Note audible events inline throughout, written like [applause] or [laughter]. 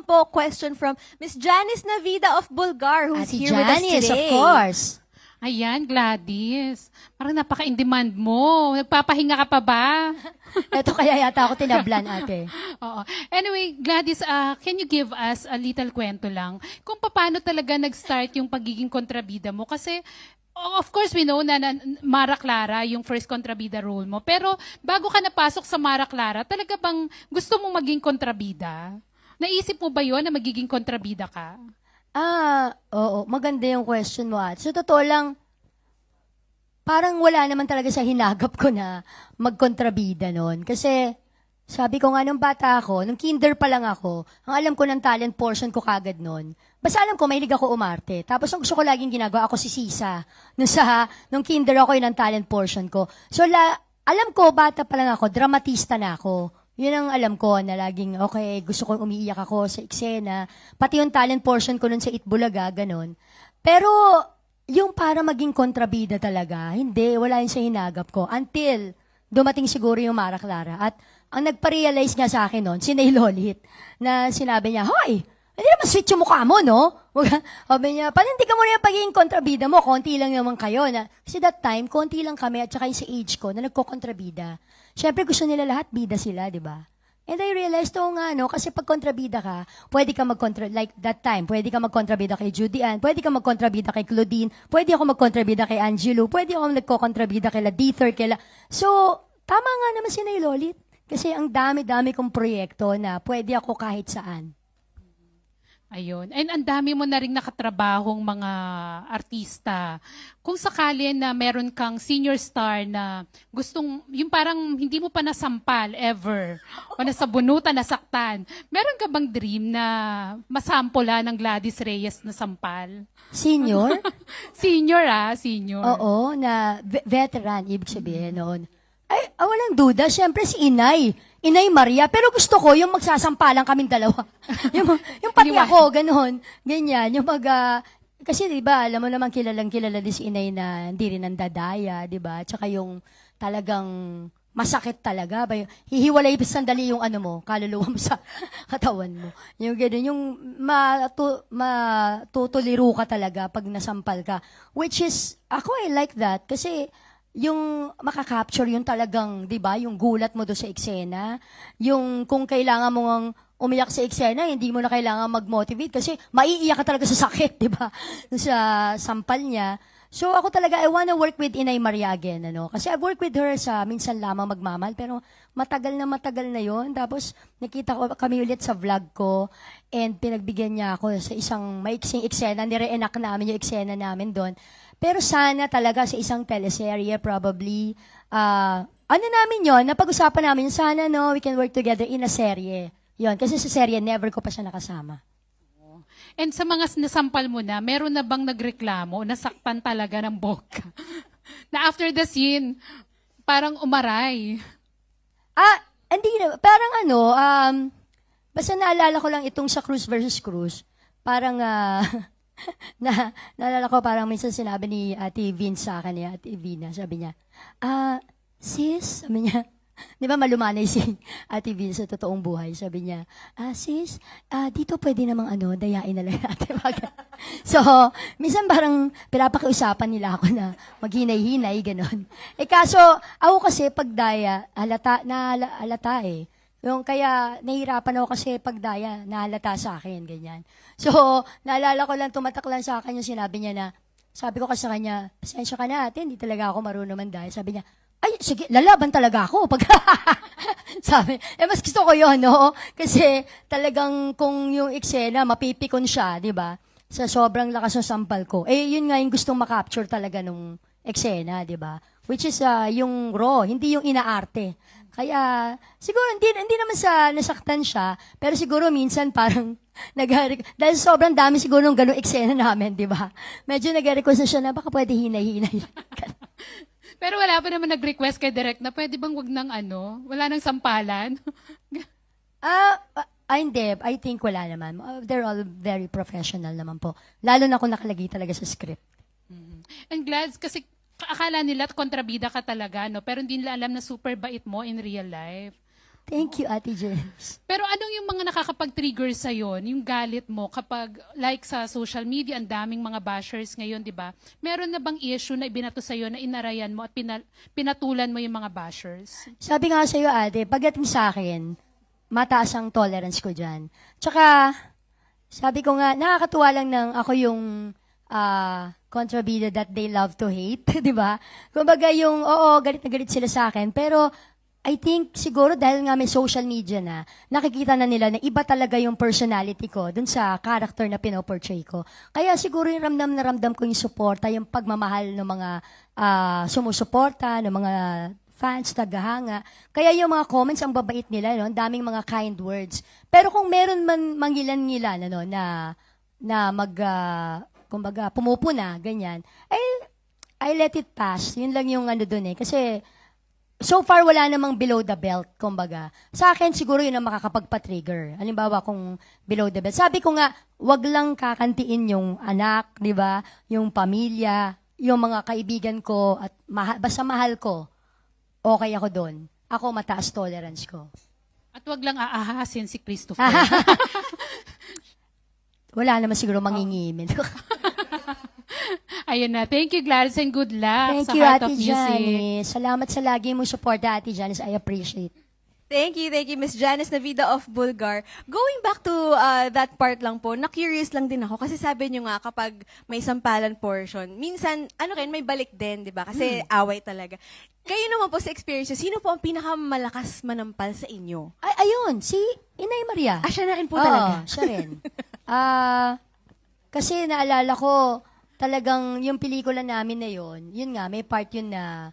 naman po question from Miss Janice Navida of Bulgar, who's Ate here with us Janice, today. of course. Ayan, Gladys. Parang napaka-in-demand mo. Nagpapahinga ka pa ba? [laughs] Ito kaya yata ako tinablan, ate. [laughs] Oo. Anyway, Gladys, ah, can you give us a little kwento lang kung paano talaga nag-start yung pagiging kontrabida mo? Kasi, of course, we know na, na Mara Clara yung first kontrabida role mo. Pero bago ka napasok sa Mara Clara, talaga bang gusto mong maging kontrabida? Naisip mo ba yon na magiging kontrabida ka? Ah, oo, maganda yung question mo, at Sa totoo lang, parang wala naman talaga sa hinagap ko na magkontrabida noon. Kasi, sabi ko nga, nung bata ako, nung kinder pa lang ako, ang alam ko ng talent portion ko kagad noon. Basta alam ko, mahilig ako umarte. Tapos ang gusto ko laging ginagawa, ako si Sisa. Nung sa, nung kinder ako, yun ang talent portion ko. So, la, alam ko, bata pa lang ako, dramatista na ako. Yun ang alam ko na laging, okay, gusto ko umiiyak ako sa eksena. Pati yung talent portion ko nun sa Itbulaga, ganun. Pero, yung para maging kontrabida talaga, hindi, wala yun sa hinagap ko. Until, dumating siguro yung Mara Clara. At, ang nagpa-realize nga sa akin nun, si Nay Lolit, na sinabi niya, Hoy, hindi naman sweet yung mukha mo, no? Sabi niya, paninti ka muna yung pagiging kontrabida mo, konti lang naman kayo. Na, kasi that time, konti lang kami at saka yung sa age ko na nagko-kontrabida. Siyempre, gusto nila lahat bida sila, di ba? And I realized, oo nga, no, kasi pag kontrabida ka, pwede ka magkontra, like that time, pwede ka magkontrabida kay Judy Ann, pwede ka magkontrabida kay Claudine, pwede ako magkontrabida kay Angelo, pwede ako nagko-kontrabida kay La Dither, kay La... So, tama nga naman si Nay Lolit. Kasi ang dami-dami kong proyekto na pwede ako kahit saan. Ayun. And ang dami mo na rin nakatrabahong mga artista. Kung sakali na meron kang senior star na gustong, yung parang hindi mo pa nasampal ever, o nasabunutan, nasaktan, meron ka bang dream na masampola ng Gladys Reyes na sampal? Senior? [laughs] Senior ah, senior. Oo, na ve- veteran, ibig sabihin noon. Ay, ah, walang duda, syempre si Inay. Inay Maria. Pero gusto ko yung magsasampalan kaming dalawa. [laughs] yung, yung pati Iniwan. ako, ganun. Ganyan. Yung mag, ah, kasi di ba alam mo naman kilalang kilala din si Inay na hindi rin nandadaya, di ba? Tsaka yung talagang masakit talaga. Ba, hihiwalay pa sandali yung ano mo, kaluluwa mo sa [laughs] katawan mo. Yung gano'n, yung matu, matutuliro ka talaga pag nasampal ka. Which is, ako I like that kasi yung makakapture yung talagang, di ba, yung gulat mo do sa eksena. Yung kung kailangan mo ngang umiyak sa eksena, hindi mo na kailangan mag-motivate kasi maiiyak ka talaga sa sakit, di ba? [laughs] Sa sampal niya. So ako talaga, I wanna work with Inay Maria again, ano? Kasi I've worked with her sa minsan lamang magmamal, pero matagal na matagal na yon Tapos nakita ko kami ulit sa vlog ko and pinagbigyan niya ako sa isang maiksing eksena, nire-enact namin yung eksena namin doon. Pero sana talaga sa isang teleserye, probably, ah, ano namin yon napag-usapan namin, sana no, we can work together in a serye. Yon, kasi sa serye, never ko pa siya nakasama. And sa mga nasampal mo na, meron na bang nagreklamo, nasaktan talaga ng boka? [laughs] na after the scene, parang umaray. Ah, hindi na. Parang ano, um, basta naalala ko lang itong sa Cruz versus Cruz. Parang, ah, [laughs] na, naalala ko parang minsan sinabi ni Ate Vince sa akin, ni Ate Vina, sabi niya, ah, sis, sabi niya, di ba malumanay si [laughs] Ate Vince sa totoong buhay, sabi niya, ah, sis, ah, dito pwede namang ano, dayain na lang [laughs] natin. So, minsan parang pinapakiusapan nila ako na maghinay-hinay, ganon. Eh kaso, ako kasi pagdaya, halata, na halata eh. Yung kaya nahihirapan ako kasi pagdaya, nahalata sa akin, ganyan. So, naalala ko lang, tumatak lang sa akin yung sinabi niya na, sabi ko kasi sa kanya, pasensya ka na ate, hindi talaga ako marunong mandaya. Sabi niya, ay, sige, lalaban talaga ako. Pag [laughs] sabi, eh mas gusto ko yun, no? Kasi talagang kung yung eksena, mapipikon siya, di ba? Sa sobrang lakas ng sampal ko. Eh, yun nga yung gustong makapture talaga nung eksena, di ba? Which is ah, yung raw, hindi yung inaarte. Kaya, siguro, hindi, hindi naman sa nasaktan siya, pero siguro minsan parang [laughs] nag dahil sobrang dami siguro ng ganung eksena namin, di ba? Medyo nag-request na siya na baka pwede hinay-hinay. [laughs] Pero wala pa naman nag-request kay Direk na pwede bang wag ng ano, wala nang sampalan? [laughs] Ah, ah, hindi. I think wala naman. Uh, they're all very professional naman po. Lalo na kung nakalagay talaga sa script. And glad kasi akala nila kontrabida ka talaga, no? Pero hindi nila alam na super bait mo in real life. Thank you, Ate Jens. Pero anong yung mga nakakapag-trigger sa'yo, yung galit mo kapag like sa social media, ang daming mga bashers ngayon, di ba? Meron na bang issue na ibinato sa'yo na inarayan mo at pina- pinatulan mo yung mga bashers? Sabi nga sa iyo, ate, pagdating sa akin, mataas ang tolerance ko dyan. Tsaka, sabi ko nga, nakakatuwa lang ng ako yung ah, kontrabida that they love to hate, [laughs] di ba? Kumbaga yung, oo, galit na galit sila sa akin, pero I think siguro dahil nga may social media na, nakikita na nila na iba talaga yung personality ko dun sa character na pinoportray ko. Kaya siguro yung ramdam na ramdam ko yung suporta, yung pagmamahal ng mga ah, sumusuporta, ng mga fans, tagahanga. Kaya yung mga comments, ang babait nila, no? daming mga kind words. Pero kung meron man mangilan-ngilan, ano, na, na mag, ah, kumbaga, pumupuna, ganyan, ay, I let it pass. Yun lang yung ano dun eh. Kasi, so far wala namang below the belt, kumbaga. Sa akin, siguro yun ang makakapagpa-trigger. Halimbawa, kung below the belt. Sabi ko nga, wag lang kakantiin yung anak, di ba? Yung pamilya, yung mga kaibigan ko, at maha- basta mahal ko, okay ako doon. Ako, mataas tolerance ko. At wag lang aahasin si Christopher. [laughs] Wala naman siguro mangingimin. [laughs] Ayun na. Thank you, Gladys, and good luck Thank sa you, Heart Ate of Music. Janice. Salamat sa lagi mong support, Ate Janice. I appreciate. Thank you, thank you, Miss Janice Navida of Bulgar. Going back to uh, that part lang po, na-curious lang din ako kasi sabi nyo nga kapag may sampalan portion, minsan, ano rin, may balik din, di ba? Kasi away talaga. Kayo naman po sa experience, nyo, sino po ang pinakamalakas manampal sa inyo? Ay, ayun, si Inay Maria. Ah, siya na rin po Oo, talaga. siya rin. Ah, kasi naalala ko, talagang yung pelikula namin na yon, yun nga, may part yun na,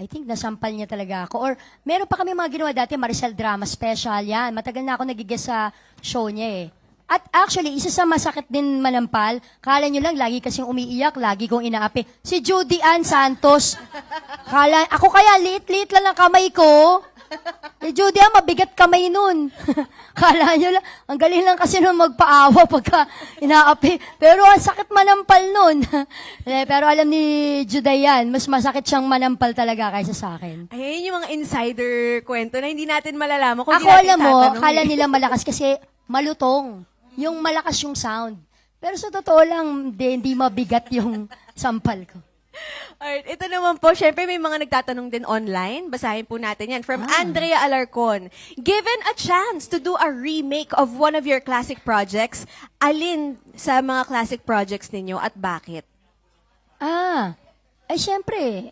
I think nasampal niya talaga ako. Or meron pa kami mga ginawa dati, Maricel Drama Special, yan. Matagal na ako nagigis sa show niya eh. At actually, isa sa masakit din manampal, kala nyo lang, lagi kasing umiiyak, lagi kong inaapi. Si Judy Ann Santos. Kala, ako kaya, liit-liit lang ang kamay ko. Eh, Judy, ah, mabigat kamay nun. [laughs] Kala nyo lang, ang galing lang kasi nun magpaawa pagka inaapi. Pero ang sakit manampal nun. [laughs] eh, pero alam ni Juday yan, mas masakit siyang manampal talaga kaysa sa akin. Ayun yung mga insider kwento na hindi natin malalaman kung Ako hindi natin alam mo, tatanong kala nila malakas kasi malutong. Yung malakas yung sound. Pero sa totoo lang, hindi, hindi mabigat yung sampal ko. Alright, ito naman po, syempre may mga nagtatanong din online. Basahin po natin yan. From Ah. Andrea Alarcon. Given a chance to do a remake of one of your classic projects, alin sa mga classic projects ninyo at bakit? Ah, ay syempre,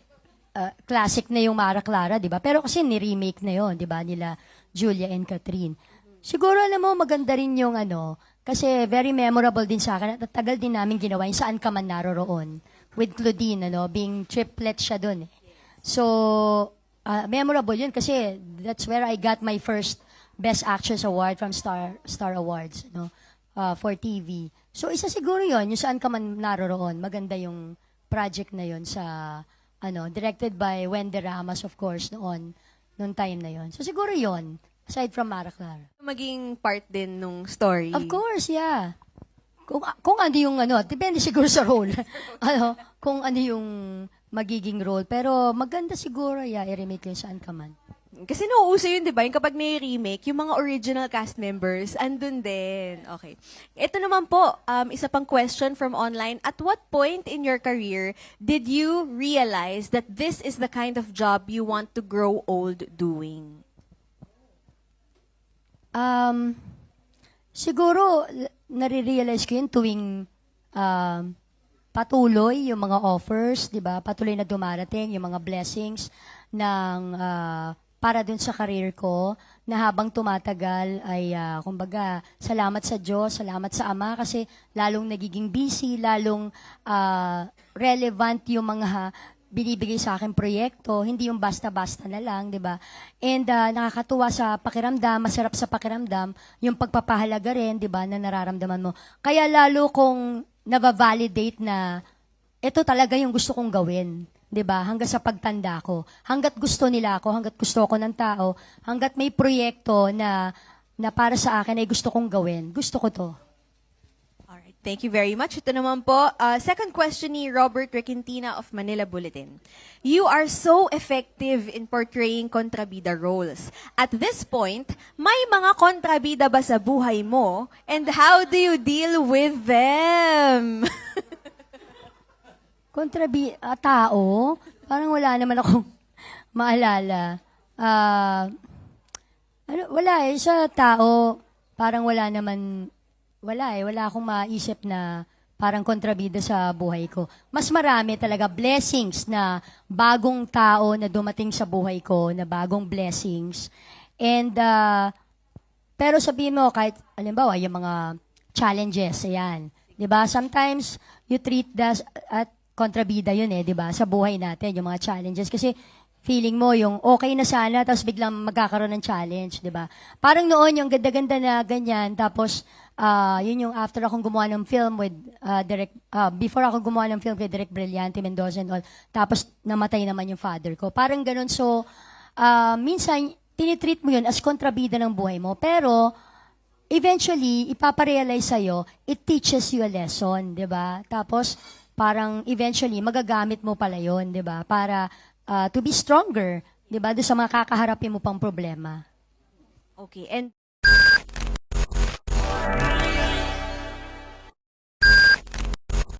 ah, classic na yung Mara Clara, di ba? Pero kasi ni-remake na yon di ba, nila Julia and Catherine. Siguro, alam mo, maganda rin yung ano, kasi very memorable din sa akin at tagal din namin ginawa yung saan ka man naroroon with Claudine, ano, being triplet siya dun eh. So, ah, memorable yun kasi that's where I got my first Best Actress Award from Star Star Awards, no, uh, for TV. So, isa siguro yon yung saan ka man naroroon. Maganda yung project na yon sa, ano, directed by Wendy Ramos, of course, noon, noong time na yon. So, siguro yon aside from Mara Clara. Maging part din nung story. Of course, yeah. Kung, kung ano yung ano, depende siguro sa role. [laughs] ano, kung ano yung magiging role. Pero maganda siguro, yeah, i-remake yung saan ka man. Kasi nauuso yun, di ba? Yung kapag may remake, yung mga original cast members, andun din. Okay. Ito naman po, um, isa pang question from online. At what point in your career did you realize that this is the kind of job you want to grow old doing? Um, siguro, nare-realize ko yun tuwing um, patuloy yung mga offers, di ba? Patuloy na dumarating yung mga blessings ng ah, para dun sa career ko na habang tumatagal ay ah, kumbaga salamat sa Diyos, salamat sa Ama kasi lalong nagiging busy, lalong ah, relevant yung mga binibigay sa akin proyekto, hindi yung basta-basta na lang, 'di ba? And ah, nakakatuwa sa pakiramdam, masarap sa pakiramdam yung pagpapahalaga rin, 'di ba, na nararamdaman mo. Kaya lalo kung naba-validate na ito talaga yung gusto kong gawin. 'di ba? Hanggang sa pagtanda ko. Hanggat gusto nila ako, hanggat gusto ko ng tao, hanggat may proyekto na na para sa akin ay gusto kong gawin. Gusto ko 'to. Thank you very much. Ito naman po, uh, second question ni Robert Requintina of Manila Bulletin. You are so effective in portraying kontrabida roles. At this point, may mga kontrabida ba sa buhay mo? And how do you deal with them? [laughs] Kontrabi, ah, tao, parang wala naman akong [laughs] maalala. Ah, ano, wala eh, sa tao, parang wala naman, wala eh, wala akong maisip na parang kontrabida sa buhay ko. Mas marami talaga blessings na bagong tao na dumating sa buhay ko, na bagong blessings. And, ah, pero sabihin mo, kahit, alimbawa, yung mga challenges, ayan. ba Sometimes, you treat that at kontrabida yun eh, ba Sa buhay natin, yung mga challenges. Kasi, feeling mo yung okay na sana, tapos biglang magkakaroon ng challenge, 'di ba Parang noon, yung ganda-ganda na ganyan, tapos, ah yun yung after akong gumawa ng film with ah, direct, ah, before ako gumawa ng film with Direct Brillante Mendoza and all, tapos namatay naman yung father ko. Parang ganun, so, ah, minsan, tinitreat mo yun as kontrabida ng buhay mo, pero, eventually, ipaparealize sa'yo, it teaches you a lesson, di ba? Tapos, parang eventually, magagamit mo pala yun, di ba? Para uh, to be stronger, di ba? Doon sa mga kakaharapin mo pang problema. okay, and